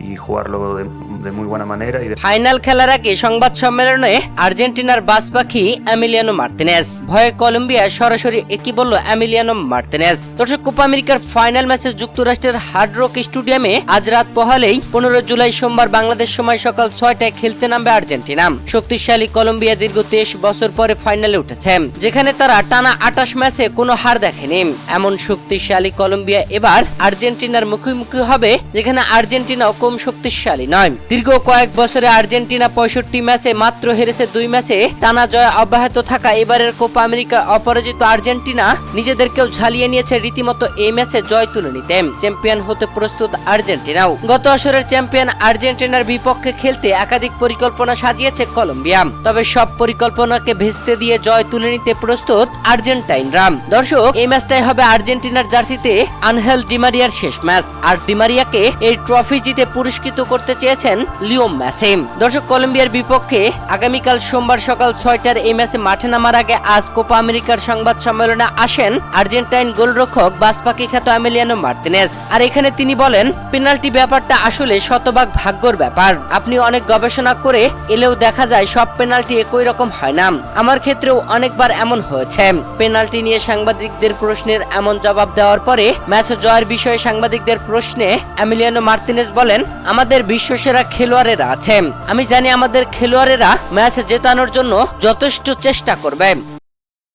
y jugarlo de, de muy buena manera. Y de- final খেলার আগে সংবাদ সম্মেলনে আর্জেন্টিনার এমিলিয়ানো মার্তিনেজ। ভয়ে কলম্বিয়া সরাসরি একই বলল এমিলিয়ানো মার্তিনেজ। দর্শক কোপা আমেরিকার ফাইনাল ম্যাচে যুক্তরাষ্ট্রের স্টেডিয়ামে আজ রাত পনেরো জুলাই সোমবার বাংলাদেশ সময় সকাল ছয়টায় খেলতে নামবে আর্জেন্টিনা। শক্তিশালী কলম্বিয়া দীর্ঘ তেইশ বছর পরে ফাইনালে উঠেছে যেখানে তারা টানা আটাশ ম্যাচে কোনো হার দেখেনি। এমন শক্তিশালী কলম্বিয়া এবার আর্জেন্টিনার মুখোমুখি হবে যেখানে আর্জেন্টিনাও কম শক্তিশালী। নয়, দীর্ঘ কয়েক বছরে আর্জেন্টিনা পঁয়ষট্টি ম্যাচে মাত্র হেরেছে দুই ম্যাচে। টানা জয় অব্যাহত থাকা এবারের কোপা আমেরিকা অপরাজিত আর্জেন্টিনা নিজেদেরকেও ঝালিয়ে নিয়েছে রীতিমতো এই ম্যাচে জয় তুলে নিতে। চ্যাম্পিয়ন হতে প্রস্তুত আর্জেন্টিনাও। গত আসরের চ্যাম্পিয়ন আর্জেন্টিনার বিপক্ষে খেলতে একাধিক পরিকল্পনা সাজিয়েছে কলম্বিয়া। তবে সব পরিকল্পনাকে ভেস্তে দিয়ে জয় তুলে নিতে প্রস্তুত আর্জেন্টাইনরা। দর্শক, এই ম্যাচটাই হবে আর্জেন্টিনার জার্সিতে আনহেল ডিমারিয়ার শেষ ম্যাচ। আর ডিমারিয়াকে এই ট্রফি জিতে পুরস্কৃত করতে চেয়েছেন লিওম ম্যাসে দর্শক, কলম্বিয়ার বিপক্ষে আগামীকাল সোমবার সকাল ছয়টার এই ম্যাচে মাঠে নামার আগে আজ কোপা আমেরিকার সংবাদ সম্মেলনে আসেন আর্জেন্টাইন গোলরক্ষক বাসপাকি খ্যাত এমিলিয়ানো মার্তিনেজ আর এখানে তিনি বলেন, পেনাল্টি ব্যাপারটা আসলে শতভাগ ভাগ্যর ব্যাপার। আপনি অনেক গবেষণা করে এলেও দেখা যায় সব পেনাল্টি একই রকম হয় না। আমার ক্ষেত্রেও অনেকবার এমন হয়েছে। পেনাল্টি নিয়ে সাংবাদিকদের প্রশ্নের এমন জবাব দেওয়ার পরে ম্যাচ জয়ের বিষয়ে সাংবাদিকদের প্রশ্নে অ্যামিলিয়ানো মার্তিনেস বলেন আমাদের বিশ্বসেরা খেলোয়াড়েরা আছেন। আমি জানি আমাদের খেলোয়াড়েরা ম্যাচ জেতানোর জন্য যথেষ্ট চেষ্টা করবে।